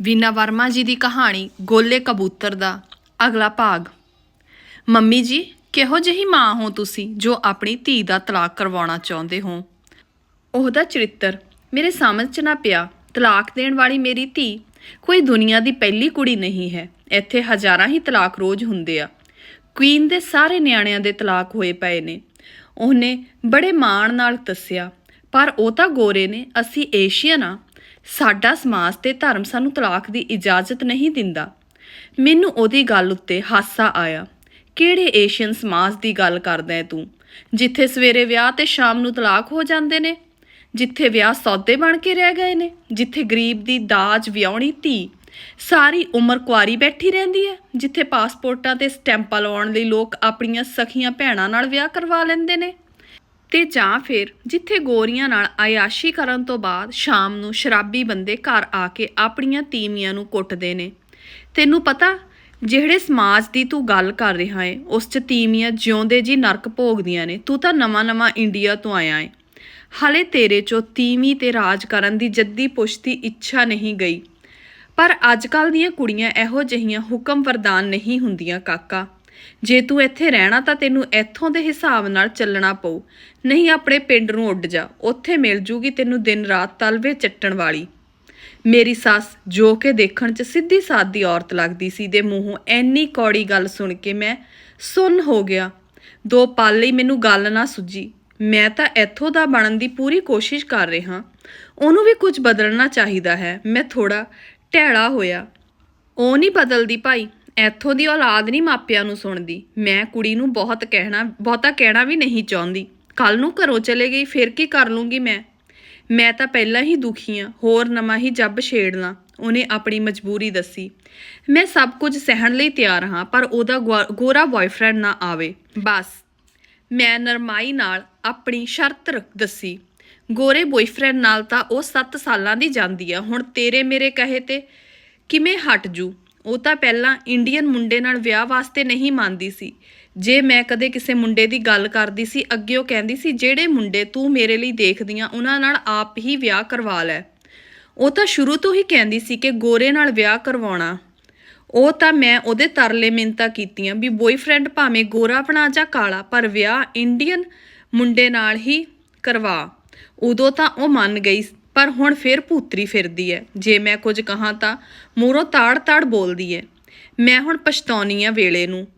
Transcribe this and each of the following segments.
ਵੀਨਾ ਵਰਮਾ ਜੀ ਦੀ ਕਹਾਣੀ ਗੋਲੇ ਕਬੂਤਰ ਦਾ ਅਗਲਾ ਭਾਗ। ਮੰਮੀ ਜੀ, ਕਿਹੋ ਜਿਹੀ ਮਾਂ ਹੋ ਤੁਸੀਂ ਜੋ ਆਪਣੀ ਧੀ ਦਾ ਤਲਾਕ ਕਰਵਾਉਣਾ ਚਾਹੁੰਦੇ ਹੋ? ਉਹਦਾ ਚਰਿੱਤਰ, ਮੇਰੇ ਸਮਝ 'ਚ ਨਾ ਪਿਆ, ਤਲਾਕ ਦੇਣ ਵਾਲੀ ਮੇਰੀ ਧੀ ਕੋਈ ਦੁਨੀਆ ਦੀ ਪਹਿਲੀ ਕੁੜੀ ਨਹੀਂ ਹੈ, ਇੱਥੇ ਹਜ਼ਾਰਾਂ ਹੀ ਤਲਾਕ ਰੋਜ਼ ਹੁੰਦੇ ਆ। ਕੁਈਨ ਦੇ ਸਾਰੇ ਨਿਆਣਿਆਂ ਦੇ ਤਲਾਕ ਹੋਏ ਪਏ ਨੇ। ਉਹਨੇ ਬੜੇ ਮਾਣ ਨਾਲ ਦੱਸਿਆ, ਪਰ ਉਹ ਤਾਂ ਗੋਰੇ ਨੇ, ਅਸੀਂ ਏਸ਼ੀਅਨ ਆ ਸਾਡਾ ਸਮਾਜ ਤੇ ਧਰਮ ਸਾਨੂੰ ਤਲਾਕ ਦੀ ਇਜਾਜ਼ਤ ਨਹੀਂ ਦਿੰਦਾ। ਮੈਨੂੰ ਉਹਦੀ ਗੱਲ ਉੱਤੇ ਹਾਸਾ ਆਇਆ। ਕਿਹੜੇ ਏਸ਼ੀਅਨ ਸਮਾਜ ਦੀ ਗੱਲ ਕਰਦਾ ਹੈ ਤੂੰ? ਜਿੱਥੇ ਸਵੇਰੇ ਵਿਆਹ ਤੇ ਸ਼ਾਮ ਨੂੰ ਤਲਾਕ ਹੋ ਜਾਂਦੇ ਨੇ, ਜਿੱਥੇ ਵਿਆਹ ਸੌਦੇ ਬਣ ਕੇ ਰਹਿ ਗਏ ਨੇ, ਜਿੱਥੇ ਗਰੀਬ ਦੀ ਦਾਜ ਵਿਆਹਣੀ ਧੀ ਸਾਰੀ ਉਮਰ ਕੁਆਰੀ ਬੈਠੀ ਰਹਿੰਦੀ ਹੈ ਜਿੱਥੇ ਪਾਸਪੋਰਟਾਂ ਤੇ ਸਟੈਂਪਾਂ ਲਵਾਉਣ ਲਈ ਲੋਕ ਆਪਣੀਆਂ ਸਖੀਆਂ ਭੈਣਾਂ ਨਾਲ ਵਿਆਹ ਕਰਵਾ ਲੈਂਦੇ ਨੇ। ਤੇ ਜਾਂ ਫਿਰ ਜਿੱਥੇ ਗੋਰੀਆਂ ਨਾਲ ਆਯਾਸ਼ੀ ਕਰਨ ਤੋਂ ਬਾਅਦ ਸ਼ਾਮ ਨੂੰ ਸ਼ਰਾਬੀ ਬੰਦੇ ਘਰ ਆ ਕੇ ਆਪਣੀਆਂ ਤੀਵੀਆਂ ਨੂੰ ਕੁੱਟਦੇ ਨੇ। ਤੈਨੂੰ ਪਤਾ, ਜਿਹੜੇ ਸਮਾਜ ਦੀ ਤੂੰ ਗੱਲ ਕਰ ਰਿਹਾ ਏ, ਉਸ 'ਚ ਤੀਵੀਆਂ ਜਿਉਂਦੇ ਜੀ ਨਰਕ ਭੋਗਦੀਆਂ ਨੇ, ਤੂੰ ਤਾਂ ਨਵਾਂ-ਨਵਾਂ ਇੰਡੀਆ ਤੋਂ ਆਇਆ ਏ। ਹਲੇ ਤੇਰੇ 'ਚੋਂ ਤੀਵੀਂ ਤੇ ਰਾਜ ਕਰਨ ਦੀ ਜੱਦੀ ਪੁਸ਼ਤੀ ਇੱਛਾ ਨਹੀਂ ਗਈ। ਪਰ ਅੱਜ-ਕੱਲ ਦੀਆਂ ਕੁੜੀਆਂ ਇਹੋ ਜਿਹੀਆਂ ਹੁਕਮ ਵਰਦਾਨ ਨਹੀਂ ਹੁੰਦੀਆਂ, ਕਾਕਾ। ਜੇ ਤੂੰ ਇੱਥੇ ਰਹਿਣਾ ਤਾਂ ਤੈਨੂੰ ਇੱਥੋਂ ਦੇ ਹਿਸਾਬ ਨਾਲ ਚੱਲਣਾ ਪਊ। ਨਹੀਂ ਆਪਣੇ ਪਿੰਡ ਨੂੰ ਉੱਡ ਜਾ। ਉੱਥੇ ਮਿਲ ਜੂਗੀ ਤੈਨੂੰ ਦਿਨ ਰਾਤ ਤਲਵੇ ਚੱਟਣ ਵਾਲੀ। ਮੇਰੀ ਸੱਸ ਜੋ ਕਿ ਦੇਖਣ 'ਚ ਸਿੱਧੀ ਸਾਦੀ ਔਰਤ ਲੱਗਦੀ ਸੀ ਦੇ ਮੂੰਹੋਂ ਐਨੀ ਕੌੜੀ ਗੱਲ ਸੁਣ ਕੇ ਮੈਂ ਸੁੰਨ ਹੋ ਗਿਆ। ਦੋ ਪਲ ਲਈ ਮੈਨੂੰ ਗੱਲ ਨਾ ਸੁੱਜੀ ਮੈਂ ਤਾਂ ਇੱਥੋਂ ਦਾ ਬਣਨ ਦੀ ਪੂਰੀ ਕੋਸ਼ਿਸ਼ ਕਰ ਰਿਹਾ। ਉਹਨੂੰ ਵੀ ਕੁਝ ਬਦਲਣਾ ਚਾਹੀਦਾ ਹੈ। ਮੈਂ ਥੋੜਾ ਢੈਲਾ ਹੋਇਆ। ਉਹ ਨਹੀਂ ਬਦਲਦੀ ਭਾਈ। ਇੱਥੋਂ ਦੀ ਔਲਾਦ ਨਹੀਂ ਮਾਪਿਆਂ ਨੂੰ ਸੁਣਦੀ। ਮੈਂ ਕੁੜੀ ਨੂੰ ਬਹੁਤ ਕਹਿਣਾ, ਬਹੁਤਾ ਕਹਿਣਾ ਵੀ ਨਹੀਂ ਚਾਹੁੰਦੀ। ਕੱਲ ਨੂੰ ਘਰੋਂ ਚਲੇ ਗਈ, ਫਿਰ ਕੀ ਕਰ ਲੂੰਗੀ ਮੈਂ? ਮੈਂ ਤਾਂ ਪਹਿਲਾਂ ਹੀ ਦੁਖੀ ਆ, ਹੋਰ ਨਵਾਂ ਹੀ ਜੱਬ ਛੇੜਨਾ ਉਹਨੇ ਆਪਣੀ ਮਜਬੂਰੀ ਦੱਸੀ। ਮੈਂ ਸਭ ਕੁਝ ਸਹਿਣ ਲਈ ਤਿਆਰ ਹਾਂ, ਪਰ ਉਹਦਾ ਗੋ- ਗੋਰਾ ਬॉयਫ੍ਰੈਂਡ ਨਾ ਆਵੇ। ਬਸ, ਮੈਂ ਨਰਮਾਈ ਨਾਲ ਆਪਣੀ ਸ਼ਰਤ ਰੱਖ ਦੱਸੀ। ਗੋਰੇ ਬॉयਫ੍ਰੈਂਡ ਨਾਲ ਤਾਂ ਉਹ 7 ਸਾਲਾਂ ਦੀ ਜਾਂਦੀ ਆ, ਹੁਣ ਤੇਰੇ ਮੇਰੇ ਕਹੇ ਤੇ ਕਿਵੇਂ ਹਟ ਜੂ? ਉਹ ਤਾਂ ਪਹਿਲਾਂ ਇੰਡੀਅਨ ਮੁੰਡੇ ਨਾਲ ਵਿਆਹ ਵਾਸਤੇ ਨਹੀਂ ਮੰਨਦੀ ਸੀ। ਜੇ ਮੈਂ ਕਦੇ ਕਿਸੇ ਮੁੰਡੇ ਦੀ ਗੱਲ ਕਰਦੀ ਸੀ, ਅੱਗੇ ਉਹ ਕਹਿੰਦੀ ਸੀ, ਜਿਹੜੇ ਮੁੰਡੇ ਤੂੰ ਮੇਰੇ ਲਈ ਦੇਖਦੀਆਂ, ਉਹਨਾਂ ਨਾਲ ਆਪ ਹੀ ਵਿਆਹ ਕਰਵਾ ਲੈ। ਉਹ ਤਾਂ ਸ਼ੁਰੂ ਤੋਂ ਹੀ ਕਹਿੰਦੀ ਸੀ ਕਿ ਗੋਰੇ ਨਾਲ ਵਿਆਹ ਕਰਵਾਉਣਾ। ਉਹ ਤਾਂ ਮੈਂ ਉਹਦੇ ਤਰਲੇ ਮਿੰਤਾ ਕੀਤੀਆਂ ਵੀ ਬॉयਫ੍ਰੈਂਡ ਭਾਵੇਂ ਗੋਰਾ ਬਣਾ ਜਾਂ ਕਾਲਾ, ਪਰ ਵਿਆਹ ਇੰਡੀਅਨ ਮੁੰਡੇ ਨਾਲ ਹੀ ਕਰਵਾ। ਉਦੋਂ ਤਾਂ ਉਹ ਮੰਨ ਗਈ ਪਰ ਹੁਣ ਫੇਰ ਭੂਤਰੀ ਫਿਰਦੀ ਐ। ਜੇ ਮੈਂ ਕੁਝ ਕਹਾਂ ਤਾਂ ਮੂਰੋਂ ਤਾੜ-ਤਾੜ ਬੋਲਦੀ ਐ। ਮੈਂ ਹੁਣ ਪਛਤਾਉਣੀ ਆ ਵੇਲੇ ਨੂੰ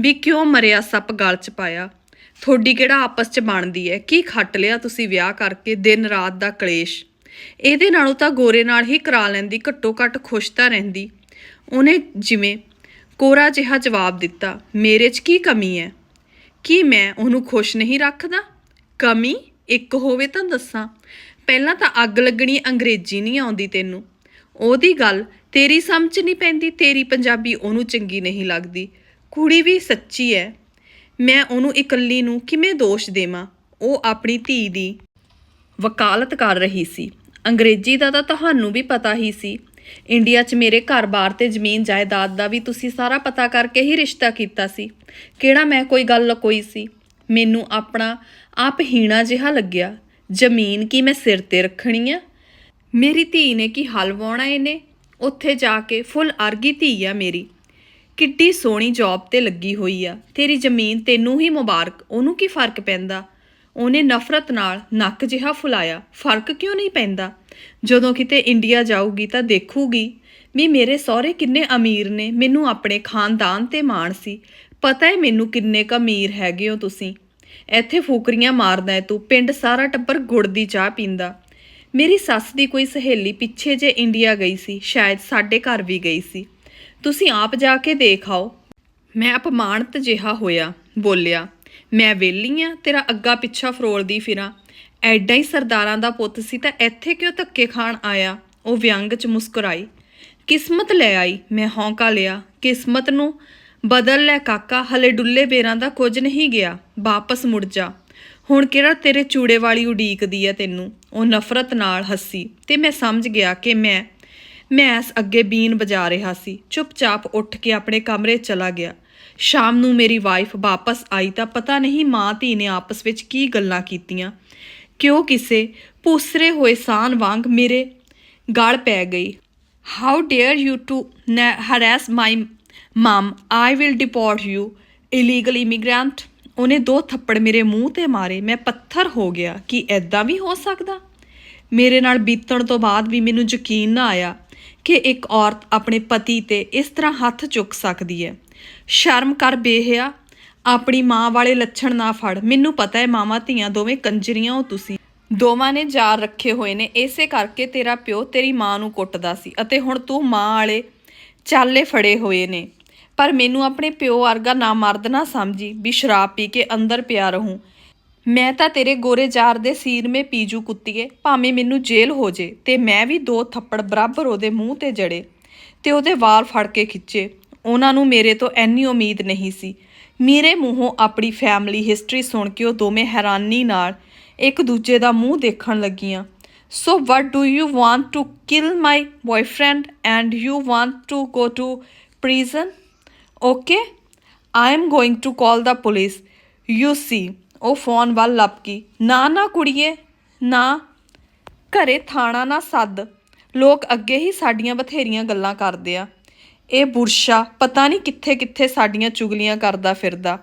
ਵੀ ਕਿਉਂ ਮਰਿਆ ਸੱਪ ਗਲ 'ਚ ਪਾਇਆ। ਥੋੜੀ ਕਿਹੜਾ ਆਪਸ 'ਚ ਬਣਦੀ ਐ? ਕੀ ਖੱਟ ਲਿਆ ਤੁਸੀਂ ਵਿਆਹ ਕਰਕੇ ਦਿਨ ਰਾਤ ਦਾ ਕਲੇਸ਼? ਇਹਦੇ ਨਾਲੋਂ ਤਾਂ ਗੋਰੇ ਨਾਲ ਹੀ ਕਰਾ ਲੈਂਦੀ, ਘੱਟੋ ਘੱਟ ਖੁਸ਼ ਤਾਂ ਰਹਿੰਦੀ। ਉਹਨੇ ਜਿਵੇਂ ਕੋਰਾ ਜਿਹਾ ਜਵਾਬ ਦਿੱਤਾ, ਮੇਰੇ 'ਚ ਕੀ ਕਮੀ ਹੈ ਕੀ ਮੈਂ ਉਹਨੂੰ ਖੁਸ਼ ਨਹੀਂ ਰੱਖਦਾ? ਕਮੀ? ਇੱਕ ਹੋਵੇ ਤਾਂ ਦੱਸਾਂ। ਪਹਿਲਾਂ ਤਾਂ ਅੱਗ ਲੱਗਣੀ ਅੰਗਰੇਜ਼ੀ ਨਹੀਂ ਆਉਂਦੀ ਤੈਨੂੰ। ਉਹਦੀ ਗੱਲ ਤੇਰੀ ਸਮਝ ਨਹੀਂ ਪੈਂਦੀ, ਤੇਰੀ ਪੰਜਾਬੀ ਉਹਨੂੰ ਚੰਗੀ ਨਹੀਂ ਲੱਗਦੀ। ਕੁੜੀ ਵੀ ਸੱਚੀ ਹੈ ਮੈਂ ਉਹਨੂੰ ਇਕੱਲੀ ਨੂੰ ਕਿਵੇਂ ਦੋਸ਼ ਦੇਵਾਂ? ਉਹ ਆਪਣੀ ਧੀ ਦੀ ਵਕਾਲਤ ਕਰ ਰਹੀ ਸੀ। ਅੰਗਰੇਜ਼ੀ ਦਾ ਤਾਂ ਤੁਹਾਨੂੰ ਵੀ ਪਤਾ ਹੀ ਸੀ। ਇੰਡੀਆ 'ਚ ਮੇਰੇ ਘਰ-ਬਾਰ ਤੇ ਜ਼ਮੀਨ, ਜਾਇਦਾਦ ਦਾ ਵੀ ਤੁਸੀਂ ਸਾਰਾ ਪਤਾ ਕਰਕੇ ਹੀ ਰਿਸ਼ਤਾ ਕੀਤਾ ਸੀ। ਕਿਹੜਾ ਮੈਂ ਕੋਈ ਗੱਲ ਲਕੋਈ ਸੀ? ਮੈਨੂੰ ਆਪਣਾ ਆਪ ਹੀਣਾ ਜਿਹਾ ਲੱਗਿਆ। ਜ਼ਮੀਨ ਕੀ ਮੈਂ ਸਿਰ ਤੇ ਰੱਖਣੀ ਆ? ਮੇਰੀ ਧੀ ਨੇ ਕੀ ਹਲ ਵਾਉਣਾ ਇਹਨੇ? ਉੱਥੇ ਜਾ ਕੇ ਫੁੱਲ ਅਰਗੀ ਧੀ ਆ ਮੇਰੀ। ਕਿੱਡੀ ਸੋਹਣੀ ਜੌਬ ਤੇ ਲੱਗੀ ਹੋਈ ਆ। ਤੇਰੀ ਜ਼ਮੀਨ ਤੈਨੂੰ ਹੀ ਮੁਬਾਰਕ, ਉਹਨੂੰ ਕੀ ਫ਼ਰਕ ਪੈਂਦਾ? ਉਹਨੇ ਨਫ਼ਰਤ ਨਾਲ ਨੱਕ ਜਿਹਾ ਫੁਲਾਇਆ। ਫ਼ਰਕ ਕਿਉਂ ਨਹੀਂ ਪੈਂਦਾ? ਜਦੋਂ ਕਿਤੇ ਇੰਡੀਆ ਜਾਊਗੀ ਤਾਂ ਦੇਖੂਗੀ। ਵੀ ਮੇਰੇ ਸਹੁਰੇ ਕਿੰਨੇ ਅਮੀਰ ਨੇ, ਮੈਨੂੰ ਆਪਣੇ ਖਾਨਦਾਨ ਤੇ ਮਾਣ ਸੀ। ਪਤਾ ਹੈ ਮੈਨੂੰ ਕਿੰਨੇ ਕ ਅਮੀਰ ਹੈਗੇ ਹੋ ਤੁਸੀਂ। ਇੱਥੇ ਫੂਕਰੀਆਂ ਮਾਰਦਾ ਹੈ ਤੂੰ, ਪਿੰਡ ਸਾਰਾ ਟੱਬਰ ਗੁੜ ਦੀ ਚਾਹ ਪੀਂਦਾ। ਮੇਰੀ ਸੱਸ ਦੀ ਕੋਈ ਸਹੇਲੀ ਪਿੱਛੇ ਜੇ ਇੰਡੀਆ ਗਈ ਸੀ, ਸ਼ਾਇਦ ਸਾਡੇ ਘਰ ਵੀ ਗਈ ਸੀ। ਤੁਸੀਂ ਆਪ ਜਾ ਕੇ ਦੇਖ ਆਓ। ਮੈਂ ਅਪਮਾਨਿਤ ਜਿਹਾ ਹੋਇਆ, ਬੋਲਿਆ, ਮੈਂ ਵਿਹਲੀ ਆ, ਤੇਰਾ ਅੱਗਾ ਪਿੱਛਾ ਫਰੋਲਦੀ ਫਿਰਾਂ। ਐਡਾ ਹੀ ਸਰਦਾਰਾਂ ਦਾ ਪੁੱਤ ਸੀ ਤਾਂ ਇੱਥੇ ਕਿਉਂ ਧੱਕੇ ਖਾਣ ਆਇਆ? ਉਹ ਵਿਅੰਗ 'ਚ ਮੁਸਕਰਾਈ, ਕਿਸਮਤ ਲੈ ਆਈ? ਮੈਂ ਹੌਂਕਾ ਲਿਆ, ਕਿਸਮਤ ਨੂੰ ਬਦਲ ਲੈ ਕਾਕਾ, ਹਲੇ ਡੁੱਲੇ ਬੇਰਾਂ ਦਾ ਕੁਝ ਨਹੀਂ ਗਿਆ। ਵਾਪਸ ਮੁੜ ਜਾ। ਹੁਣ ਕਿਹੜਾ ਤੇਰੇ ਚੂੜੇ ਵਾਲੀ ਉਡੀਕਦੀ ਆ ਤੈਨੂੰ? ਉਹ ਨਫ਼ਰਤ ਨਾਲ ਹੱਸੀ। ਤੇ ਮੈਂ ਸਮਝ ਗਿਆ ਕਿ ਮੈਂ ਮੈਂ ਇਸ ਅੱਗੇ ਬੀਨ ਵਜਾ ਰਿਹਾ ਸੀ। ਚੁੱਪਚਾਪ ਉੱਠ ਕੇ ਆਪਣੇ ਕਮਰੇ ਚਲਾ ਗਿਆ। ਸ਼ਾਮ ਨੂੰ ਮੇਰੀ ਵਾਈਫ ਵਾਪਸ ਆਈ ਤਾਂ ਪਤਾ ਨਹੀਂ ਮਾਂ ਧੀ ਨੇ ਆਪਸ ਵਿੱਚ ਕੀ ਗੱਲਾਂ ਕੀਤੀਆਂ। ਕਿਉਂ ਕਿਸੇ ਪੂਸਰੇ ਹੋਏ ਸਾਨ ਵਾਂਗ ਮੇਰੇ ਗਲ ਪੈ ਗਈ। How dare you to harass my mum I will deport you illegal immigrant ਉਹਨੇ ਦੋ ਥੱਪੜ ਮੇਰੇ ਮੂੰਹ ਤੇ ਮਾਰੇ। ਮੈਂ ਪੱਥਰ ਹੋ ਗਿਆ ਕਿ ਐਦਾਂ ਵੀ ਹੋ ਸਕਦਾ। ਮੇਰੇ ਨਾਲ ਬੀਤਣ ਤੋਂ ਬਾਅਦ ਵੀ ਮੈਨੂੰ ਯਕੀਨ ਨਾ ਆਇਆ ਕਿ ਇੱਕ ਔਰਤ ਆਪਣੇ ਪਤੀ ਤੇ ਇਸ ਤਰ੍ਹਾਂ ਹੱਥ ਚੁੱਕ ਸਕਦੀ ਹੈ। ਸ਼ਰਮ ਕਰ ਬੇਹਿਆ, ਆਪਣੀ ਮਾਂ ਵਾਲੇ ਲੱਛਣ ਨਾ ਫੜ। ਮੈਨੂੰ ਪਤਾ ਹੈ ਮਾਵਾਂ ਧੀਆਂ ਦੋਵੇਂ ਕੰਜਰੀਆਂ ਹੋ ਤੁਸੀਂ। ਦੋਵਾਂ ਨੇ ਜਾਰ ਰੱਖੇ ਹੋਏ ਨੇ। ਇਸੇ ਕਰਕੇ ਤੇਰਾ ਪਿਓ ਤੇਰੀ ਮਾਂ ਨੂੰ ਕੁੱਟਦਾ ਸੀ ਅਤੇ ਹੁਣ ਤੂੰ ਮਾਂ ਵਾਲੇ ਚਾਲੇ ਫੜੇ ਹੋਏ ਨੇ। ਪਰ ਮੈਨੂੰ ਆਪਣੇ ਪਿਓ ਵਰਗਾ ਨਾ ਮਰਦ ਨਾ ਸਮਝੀ ਵੀ ਸ਼ਰਾਬ ਪੀ ਕੇ ਅੰਦਰ ਪਿਆ ਰਹੂੰ। ਮੈਂ ਤਾਂ ਤੇਰੇ ਗੋਰੇ ਜਾਰ ਦੇ ਸੀਰ ਮੇ ਪੀਜੂ ਕੁੱਤੀਏ, ਭਾਵੇਂ ਮੈਨੂੰ ਜੇਲ੍ਹ ਹੋ ਜੇ ਤੇ ਮੈਂ ਵੀ ਦੋ ਥੱਪੜ ਬਰਾਬਰ ਉਹਦੇ ਮੂੰਹ ਤੇ ਜੜੇ ਤੇ ਉਹਦੇ ਵਾਲ ਫੜ ਕੇ ਖਿੱਚੇ। ਉਹਨਾਂ ਨੂੰ ਮੇਰੇ ਤੋਂ ਐਨੀ ਉਮੀਦ ਨਹੀਂ ਸੀ। ਮੇਰੇ ਮੂੰਹੋਂ ਆਪਣੀ ਫੈਮਿਲੀ ਹਿਸਟਰੀ ਸੁਣ ਕੇ ਉਹ ਦੋਵੇਂ ਹੈਰਾਨੀ ਨਾਲ ਇੱਕ ਦੂਜੇ ਦਾ ਮੂੰਹ ਦੇਖਣ ਲੱਗੀਆਂ। So what do you want to kill my boyfriend and you want to go to prison okay I am going to call the police you see ਉਹ ਫੋਨ ਵੱਲ ਲੱਪਕੀ। ਨਾ ਨਾ ਕੁੜੀਏ, ਨਾ। ਘਰੇ ਥਾਣਾ ਨਾ ਸੱਦ। ਲੋਕ ਅੱਗੇ ਹੀ ਸਾਡੀਆਂ ਬਥੇਰੀਆਂ ਗੱਲਾਂ ਕਰਦੇ ਆ। ਇਹ ਬੁਰਸ਼ਾ ਪਤਾ ਨਹੀਂ ਕਿੱਥੇ ਕਿੱਥੇ ਸਾਡੀਆਂ ਚੁਗਲੀਆਂ ਕਰਦਾ ਫਿਰਦਾ।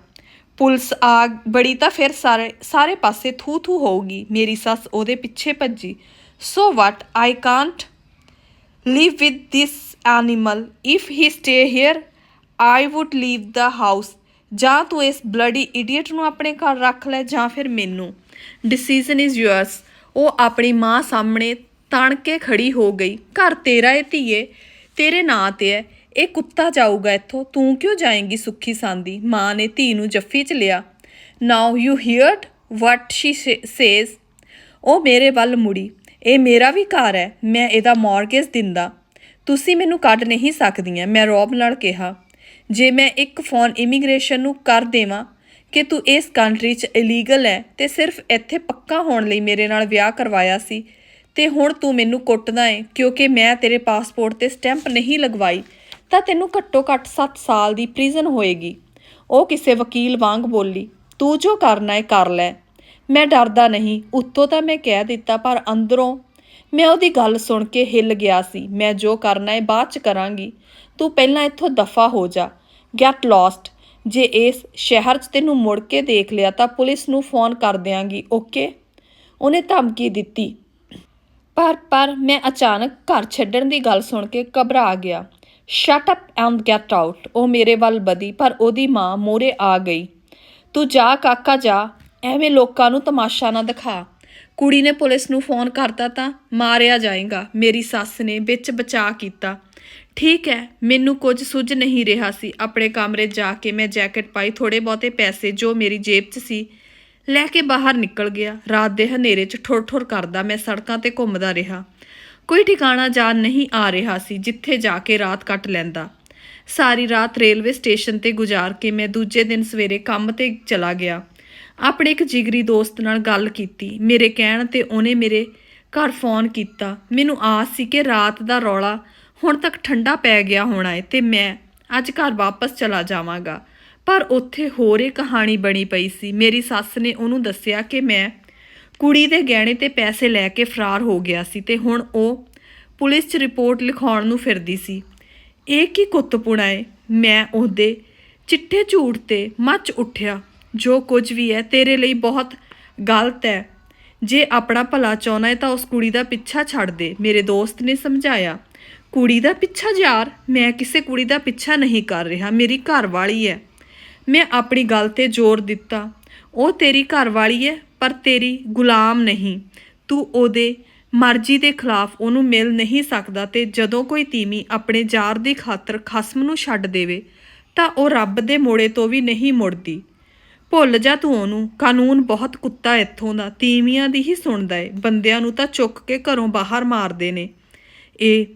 ਪੁਲਿਸ ਆ ਬੜੀ ਤਾਂ ਫਿਰ ਸਾਰੇ ਸਾਰੇ ਪਾਸੇ ਥੂ ਥੂ ਹੋਊਗੀ। ਮੇਰੀ ਸੱਸ ਉਹਦੇ ਪਿੱਛੇ ਭੱਜੀ। So what I can't live with this animal if he stay here I would leave the house ਜਾਂ ਤੂੰ ਇਸ ਬਲੱਡੀ ਇਡੀਅਟ ਨੂੰ ਆਪਣੇ ਘਰ ਰੱਖ ਲੈ ਜਾਂ ਫਿਰ ਮੈਨੂੰ। ਡਿਸੀਜਨ ਇਜ਼ ਯੂਅਰਸ ਉਹ ਆਪਣੀ ਮਾਂ ਸਾਹਮਣੇ ਤਣ ਕੇ ਖੜੀ ਹੋ ਗਈ। ਘਰ ਤੇਰਾ ਏ ਧੀਏ, ਤੇਰੇ ਨਾਂ ਤੇ ਹੈ ਇਹ ਕੁੱਤਾ ਜਾਊਗਾ ਇੱਥੋਂ, ਤੂੰ ਕਿਉਂ ਜਾਏਂਗੀ ਸੁੱਖੀ ਸਾਂਦੀ? ਮਾਂ ਨੇ ਧੀ ਨੂੰ ਜੱਫੀ 'ਚ ਲਿਆ। Now you heard what she says ਉਹ ਮੇਰੇ ਵੱਲ ਮੁੜੀ। ਇਹ ਮੇਰਾ ਵੀ ਘਰ ਹੈ, ਮੈਂ ਇਹਦਾ ਮਾਰਗੇਜ ਦਿੰਦਾ। ਤੁਸੀਂ ਮੈਨੂੰ ਕੱਢ ਨਹੀਂ ਸਕਦੀਆਂ, ਮੈਂ ਰੌਬ ਨਾਲ ਕਿਹਾ। ਜੇ ਮੈਂ ਇੱਕ ਫੋਨ ਇਮੀਗ੍ਰੇਸ਼ਨ ਨੂੰ ਕਰ ਦੇਵਾਂ, ਕਿ ਤੂੰ ਇਸ ਕੰਟਰੀ 'ਚ ਇਲੀਗਲ ਹੈ, ਤੇ ਸਿਰਫ ਇੱਥੇ ਪੱਕਾ ਹੋਣ ਲਈ ਮੇਰੇ ਨਾਲ ਵਿਆਹ ਕਰਵਾਇਆ ਸੀ, ਤੇ ਹੁਣ ਤੂੰ ਮੈਨੂੰ ਕੁੱਟਦਾ ਏ ਕਿਉਂਕਿ ਮੈਂ ਤੇਰੇ ਪਾਸਪੋਰਟ ਤੇ ਸਟੈਂਪ ਨਹੀਂ ਲਗਵਾਈ। ਤਾਂ ਤੈਨੂੰ ਘੱਟੋ ਘੱਟ 7 ਸਾਲ ਦੀ ਪ੍ਰਿਜ਼ਨ ਹੋਏਗੀ। ਉਹ ਕਿਸੇ ਵਕੀਲ ਵਾਂਗ ਬੋਲੀ, ਤੂੰ ਜੋ ਕਰਨਾ ਹੈ ਕਰ ਲੈ। ਮੈਂ ਡਰਦਾ ਨਹੀਂ, ਉੱਤੋਂ ਤਾਂ ਮੈਂ ਕਹਿ ਦਿੱਤਾ, ਪਰ ਅੰਦਰੋਂ ਮੈਂ ਉਹਦੀ ਗੱਲ ਸੁਣ ਕੇ ਹਿੱਲ ਗਿਆ ਸੀ। ਮੈਂ ਜੋ ਕਰਨਾ ਹੈ ਬਾਅਦ ਚ ਕਰਾਂਗੀ। ਤੂੰ ਪਹਿਲਾਂ ਇੱਥੋਂ ਦਫਾ ਹੋ ਜਾ। ਗੈਟ ਲੌਸਟ ਜੇ ਇਸ ਸ਼ਹਿਰ 'ਚ ਤੈਨੂੰ ਮੁੜ ਕੇ ਦੇਖ ਲਿਆ ਤਾਂ ਪੁਲਿਸ ਨੂੰ ਫੋਨ ਕਰ ਦਿਆਂਗੀ, ਓਕੇ? ਉਹਨੇ ਧਮਕੀ ਦਿੱਤੀ। ਪਰ ਪਰ ਮੈਂ ਅਚਾਨਕ ਘਰ ਛੱਡਣ ਦੀ ਗੱਲ ਸੁਣ ਕੇ ਘਬਰਾ ਗਿਆ। Shut up and get out ਉਹ ਮੇਰੇ ਵੱਲ ਵਧੀ, ਪਰ ਉਹਦੀ ਮਾਂ ਮੋਰੇ ਆ ਗਈ। ਤੂੰ ਜਾ ਕਾਕਾ, ਜਾ। ਐਵੇਂ ਲੋਕਾਂ ਨੂੰ ਤਮਾਸ਼ਾ ਨਾ ਦਿਖਾ। ਕੁੜੀ ਨੇ ਪੁਲਿਸ ਨੂੰ ਫੋਨ ਕਰਤਾ ਤਾਂ ਮਾਰਿਆ ਜਾਏਗਾ। ਮੇਰੀ ਸੱਸ ਨੇ ਵਿੱਚ ਬਚਾ ਕੀਤਾ। ਠੀਕ ਹੈ, ਮੈਨੂੰ ਕੁਝ ਸੁੱਝ ਨਹੀਂ ਰਿਹਾ ਸੀ। ਆਪਣੇ ਕਮਰੇ ਜਾ ਕੇ ਮੈਂ ਜੈਕਟ ਪਾਈ ਥੋੜੇ ਬਹੁਤੇ ਪੈਸੇ ਜੋ ਮੇਰੀ ਜੇਬ 'ਚ ਸੀ, ਲੈ ਕੇ ਬਾਹਰ ਨਿਕਲ ਗਿਆ। ਰਾਤ ਦੇ ਹਨੇਰੇ 'ਚ ਠੁਰ-ਠੁਰ ਕਰਦਾ ਮੈਂ ਸੜਕਾਂ ਤੇ ਘੁੰਮਦਾ ਰਿਹਾ। ਕੋਈ ਠਿਕਾਣਾ ਜਾਣ ਨਹੀਂ ਆ ਰਿਹਾ ਸੀ ਜਿੱਥੇ ਜਾ ਕੇ ਰਾਤ ਕੱਟ ਲੈਂਦਾ। ਸਾਰੀ ਰਾਤ ਰੇਲਵੇ ਸਟੇਸ਼ਨ ਤੇ ਗੁਜ਼ਾਰ ਕੇ ਮੈਂ ਦੂਜੇ ਦਿਨ ਸਵੇਰੇ ਕੰਮ ਤੇ ਚਲਾ ਗਿਆ। ਆਪਣੇ ਇੱਕ ਜਿਗਰੀ ਦੋਸਤ ਨਾਲ ਗੱਲ ਕੀਤੀ। ਮੇਰੇ ਕਹਿਣ ਤੇ ਉਹਨੇ ਮੇਰੇ ਘਰ ਫੋਨ ਕੀਤਾ। ਮੈਨੂੰ ਆਸ ਸੀ ਕਿ ਰਾਤ ਦਾ ਰੌਲਾ ਹੁਣ ਤੱਕ ਠੰਡਾ ਪੈ ਗਿਆ ਹੋਣਾ ਹੈ ਤੇ ਮੈਂ ਅੱਜ ਘਰ ਵਾਪਸ ਚਲਾ ਜਾਵਾਂਗਾ। ਪਰ ਉੱਥੇ ਹੋਰ ਇੱਕ ਕਹਾਣੀ ਬਣੀ ਪਈ ਸੀ। ਮੇਰੀ ਸੱਸ ਨੇ ਉਹਨੂੰ ਦੱਸਿਆ ਕਿ ਮੈਂ ਕੁੜੀ ਦੇ ਗਹਿਣੇ ਤੇ ਪੈਸੇ ਲੈ ਕੇ ਫਰਾਰ ਹੋ ਗਿਆ ਸੀ ਤੇ ਹੁਣ ਉਹ ਪੁਲਿਸ 'ਚ ਰਿਪੋਰਟ ਲਿਖਾਉਣ ਨੂੰ ਫਿਰਦੀ ਸੀ। ਇਹ ਕੀ ਕੁੱਤਪੁਣਾ ਏ? ਮੈਂ ਉਹਦੇ ਚਿੱਟੇ ਝੂਠ ਤੇ ਮੱਚ ਉੱਠਿਆ। ਜੋ ਕੁਝ ਵੀ ਹੈ, ਤੇਰੇ ਲਈ ਬਹੁਤ ਗਲਤ ਹੈ। ਜੇ ਆਪਣਾ ਭਲਾ ਚਾਹਣਾ ਹੈ ਤਾਂ ਉਸ ਕੁੜੀ ਦਾ ਪਿੱਛਾ ਛੱਡ ਦੇ, ਮੇਰੇ ਦੋਸਤ ਨੇ ਸਮਝਾਇਆ। ਕੁੜੀ ਦਾ ਪਿੱਛਾ ਯਾਰ, ਮੈਂ ਕਿਸੇ ਕੁੜੀ ਦਾ ਪਿੱਛਾ ਨਹੀਂ ਕਰ ਰਿਹਾ, ਮੇਰੀ ਘਰ ਵਾਲੀ ਹੈ। ਮੈਂ ਆਪਣੀ ਗੱਲ ਤੇ ਜ਼ੋਰ ਦਿੱਤਾ। ਉਹ ਤੇਰੀ ਘਰਵਾਲੀ ਹੈ, ਪਰ ਤੇਰੀ ਗੁਲਾਮ ਨਹੀਂ। ਤੂੰ ਉਹਦੇ ਮਰਜ਼ੀ ਦੇ ਖਿਲਾਫ ਉਹਨੂੰ ਮਿਲ ਨਹੀਂ ਸਕਦਾ ਤੇ ਜਦੋਂ ਕੋਈ ਤੀਮੀ ਆਪਣੇ ਯਾਰ ਦੀ ਖਾਤਰ ਖਸਮ ਨੂੰ ਛੱਡ ਦੇਵੇ, ਤਾਂ ਉਹ ਰੱਬ ਦੇ ਮੋੜੇ ਤੋਂ ਵੀ ਨਹੀਂ ਮੁੜਦੀ। ਭੁੱਲ ਜਾ ਤੂੰ ਉਹਨੂੰ, ਕਾਨੂੰਨ ਬਹੁਤ ਕੁੱਤਾ ਇੱਥੋਂ ਦਾ, ਤੀਵੀਆਂ ਦੀ ਹੀ ਸੁਣਦਾ ਏ, ਬੰਦਿਆਂ ਨੂੰ ਤਾਂ ਚੁੱਕ ਕੇ ਘਰੋਂ ਬਾਹਰ ਮਾਰਦੇ ਨੇ। ਇਹ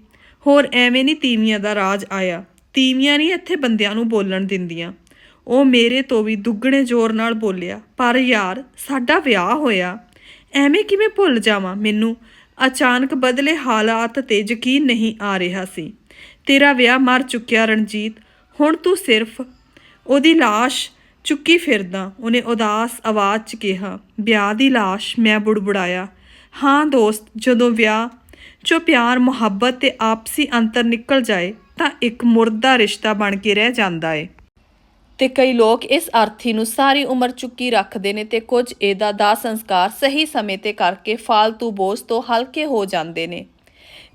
ਹੋਰ ਐਵੇਂ ਨਹੀਂ ਤੀਵੀਆਂ ਦਾ ਰਾਜ ਆਇਆ, ਤੀਵੀਆਂ ਨਹੀਂ ਇੱਥੇ ਬੰਦਿਆਂ ਨੂੰ ਬੋਲਣ ਦਿੰਦੀਆਂ। ਉਹ ਮੇਰੇ ਤੋਂ ਵੀ ਦੁੱਗਣੇ ਜ਼ੋਰ ਨਾਲ ਬੋਲਿਆ ਪਰ ਯਾਰ ਸਾਡਾ ਵਿਆਹ ਹੋਇਆ ਐਵੇਂ ਕਿਵੇਂ ਭੁੱਲ ਜਾਵਾਂ ਮੈਨੂੰ ਅਚਾਨਕ ਬਦਲੇ ਹਾਲਾਤ ਤੇ ਯਕੀਨ ਨਹੀਂ ਆ ਰਿਹਾ ਸੀ ਤੇਰਾ ਵਿਆਹ ਮਰ ਚੁੱਕਿਆ ਰਣਜੀਤ ਹੁਣ ਤੂੰ ਸਿਰਫ ਉਹਦੀ লাশ ਚੁੱਕੀ ਫਿਰਦਾ ਉਹਨੇ ਉਦਾਸ ਆਵਾਜ਼ 'ਚ ਕਿਹਾ ਵਿਆਹ ਦੀ লাশ ਮੈਂ ਬੁੜਬੁੜਾਇਆ ਹਾਂ ਦੋਸਤ ਜਦੋਂ ਵਿਆਹ ਜੋ ਪਿਆਰ ਮੁਹੱਬਤ ਤੇ ਆਪਸੀ ਅੰਤਰ ਨਿਕਲ ਜਾਏ ਤਾਂ ਇੱਕ ਮੁਰਦਾ ਰਿਸ਼ਤਾ ਬਣ ਕੇ ਰਹਿ ਜਾਂਦਾ ਏ ਤੇ ਕਈ ਲੋਕ ਇਸ ਅਰਥੀ ਨੂੰ ਸਾਰੀ ਉਮਰ ਚੁੱਕੀ ਰੱਖਦੇ ਨੇ ਤੇ ਕੁਝ ਇਹਦਾ ਦਾ ਸੰਸਕਾਰ ਸਹੀ ਸਮੇਂ ਤੇ ਕਰਕੇ ਫਾਲਤੂ ਬੋਝ ਤੋਂ ਹਲਕੇ ਹੋ ਜਾਂਦੇ ਨੇ।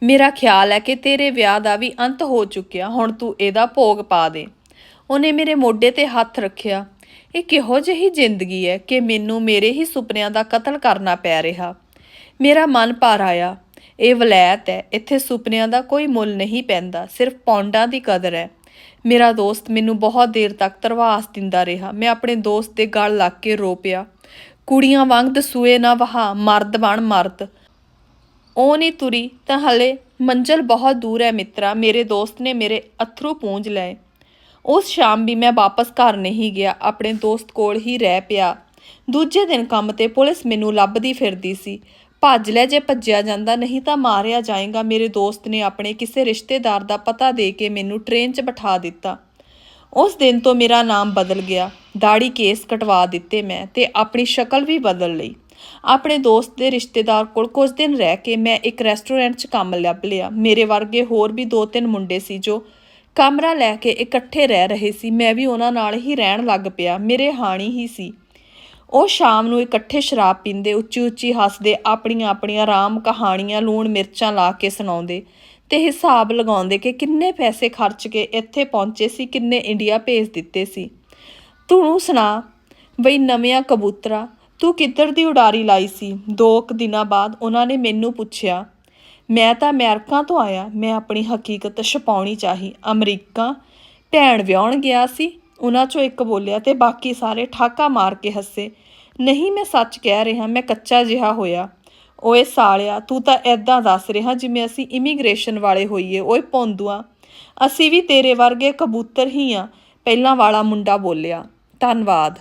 ਮੇਰਾ ਖਿਆਲ ਹੈ ਕਿ ਤੇਰੇ ਵਿਆਹ ਦਾ ਵੀ ਅੰਤ ਹੋ ਚੁੱਕਿਆ, ਹੁਣ ਤੂੰ ਇਹਦਾ ਭੋਗ ਪਾ ਦੇ। ਉਹਨੇ ਮੇਰੇ ਮੋਢੇ ਤੇ ਹੱਥ ਰੱਖਿਆ। ਇਹ ਕਿਹੋ ਜਿਹੀ ਜ਼ਿੰਦਗੀ ਹੈ ਕਿ ਮੈਨੂੰ ਮੇਰੇ ਹੀ ਸੁਪਨਿਆਂ ਦਾ ਕਤਲ ਕਰਨਾ ਪੈ ਰਿਹਾ। ਮੇਰਾ ਮਨ ਭਰ ਆਇਆ। ਇਹ ਵਲੈਤ ਹੈ, ਇੱਥੇ ਸੁਪਨਿਆਂ ਦਾ ਕੋਈ ਮੁੱਲ ਨਹੀਂ ਪੈਂਦਾ, ਸਿਰਫ ਪੌਂਡਾਂ ਦੀ ਕਦਰ ਹੈ। ਮੇਰਾ ਦੋਸਤ ਮੈਨੂੰ ਬਹੁਤ ਦੇਰ ਤੱਕ ਤਰਵਾਸ ਦਿੰਦਾ ਰਿਹਾ। ਮੈਂ ਆਪਣੇ ਦੋਸਤ ਦੇ ਗਲ ਲੱਗ ਕੇ ਰੋ ਪਿਆ। ਕੁੜੀਆਂ ਵਾਂਗ ਦਸੂਏ ਨਾ ਵਹਾ, ਮਰਦ ਬਣ ਮਰਦ। ਉਹ ਨਹੀਂ ਤੁਰੀ ਤਾਂ ਹਲੇ ਮੰਜ਼ਲ ਬਹੁਤ ਦੂਰ ਹੈ ਮਿੱਤਰਾ, ਮੇਰੇ ਦੋਸਤ ਨੇ ਮੇਰੇ ਅਥਰੂ ਪੂੰਝ ਲਏ। ਉਸ ਸ਼ਾਮ ਵੀ ਮੈਂ ਵਾਪਸ ਘਰ ਨਹੀਂ ਗਿਆ, ਆਪਣੇ ਦੋਸਤ ਕੋਲ ਹੀ ਰਹਿ ਪਿਆ। ਦੂਜੇ ਦਿਨ ਕੰਮ ਤੇ ਪੁਲਿਸ ਮੈਨੂੰ ਲੱਭਦੀ ਫਿਰਦੀ ਸੀ। ਭੱਜ ਲੈ ਜੇ ਭੱਜਿਆ ਜਾਂਦਾ, ਨਹੀਂ ਤਾਂ ਮਾਰਿਆ ਜਾਏਗਾ। ਮੇਰੇ ਦੋਸਤ ਨੇ ਆਪਣੇ ਕਿਸੇ ਰਿਸ਼ਤੇਦਾਰ ਦਾ ਪਤਾ ਦੇ ਕੇ ਮੈਨੂੰ ਟ੍ਰੇਨ 'ਚ ਬਿਠਾ ਦਿੱਤਾ। ਉਸ ਦਿਨ ਤੋਂ ਮੇਰਾ ਨਾਮ ਬਦਲ ਗਿਆ। ਦਾੜੀ ਕੇਸ ਕਟਵਾ ਦਿੱਤੇ ਮੈਂ ਤੇ ਆਪਣੀ ਸ਼ਕਲ ਵੀ ਬਦਲ ਲਈ। ਆਪਣੇ ਦੋਸਤ ਦੇ ਰਿਸ਼ਤੇਦਾਰ ਕੋਲ ਕੁਝ ਦਿਨ ਰਹਿ ਕੇ ਮੈਂ ਇੱਕ ਰੈਸਟੋਰੈਂਟ 'ਚ ਕੰਮ ਲੱਭ ਲਿਆ। ਮੇਰੇ ਵਰਗੇ ਹੋਰ ਵੀ ਦੋ ਤਿੰਨ ਮੁੰਡੇ ਸੀ ਜੋ ਕਮਰਾ ਲੈ ਕੇ ਇਕੱਠੇ ਰਹਿ ਰਹੇ ਸੀ। ਮੈਂ ਵੀ ਉਹਨਾਂ ਨਾਲ ਹੀ ਰਹਿਣ ਲੱਗ ਪਿਆ। ਮੇਰੇ ਹਾਣੀ ਹੀ ਸੀ। ਉਹ ਸ਼ਾਮ ਨੂੰ ਇਕੱਠੇ ਸ਼ਰਾਬ ਪੀਂਦੇ, ਉੱਚੀ ਉੱਚੀ ਹੱਸਦੇ, ਆਪਣੀਆਂ ਆਪਣੀਆਂ ਰਾਮ ਕਹਾਣੀਆਂ, ਲੂਣ ਮਿਰਚਾਂ ਲਾ ਕੇ ਸੁਣਾਉਂਦੇ ਤੇ ਹਿਸਾਬ ਲਗਾਉਂਦੇ ਕਿ ਕਿੰਨੇ ਪੈਸੇ ਖਰਚ ਕੇ ਇੱਥੇ ਪਹੁੰਚੇ ਸੀ, ਕਿੰਨੇ ਇੰਡੀਆ ਭੇਜ ਦਿੱਤੇ ਸੀ। ਤੂੰ ਸੁਣਾ ਬਈ ਨਵਿਆਂ ਕਬੂਤਰਾ, ਤੂੰ ਕਿੱਧਰ ਦੀ ਉਡਾਰੀ ਲਾਈ ਸੀ? ਦੋ ਕੁ ਦਿਨਾਂ ਬਾਅਦ ਉਹਨਾਂ ਨੇ ਮੈਨੂੰ ਪੁੱਛਿਆ, ਮੈਂ ਤਾਂ ਅਮਰੀਕਾ ਤੋਂ ਆਇਆ, ਮੈਂ ਆਪਣੀ ਹਕੀਕਤ ਛਪਾਉਣੀ ਚਾਹੀ। ਅਮਰੀਕਾ ਭੈਣ ਵਿਆਹਣ ਗਿਆ ਸੀ ਉਹਨਾਂ ਚੋਂ ਇੱਕ ਬੋਲਿਆ ਤੇ ਬਾਕੀ ਸਾਰੇ ਠਾਕਾ ਮਾਰ ਕੇ ਹੱਸੇ। ਨਹੀਂ, ਮੈਂ ਸੱਚ ਕਹਿ ਰਿਹਾ, ਮੈਂ ਕੱਚਾ ਜਿਹਾ ਹੋਇਆ। ਓਏ ਸਾਲਿਆ, ਤੂੰ ਤਾਂ ਐਦਾਂ ਦੱਸ ਰਿਹਾ ਜਿਵੇਂ ਅਸੀਂ ਇਮੀਗ੍ਰੇਸ਼ਨ ਵਾਲੇ ਹੋਈਏ। ਓਏ ਪੌਂਦੂਆ, ਅਸੀਂ ਵੀ ਤੇਰੇ ਵਰਗੇ ਕਬੂਤਰ ਹੀ ਆ, ਪਹਿਲਾਂ ਵਾਲਾ ਮੁੰਡਾ ਬੋਲਿਆ। ਧੰਨਵਾਦ।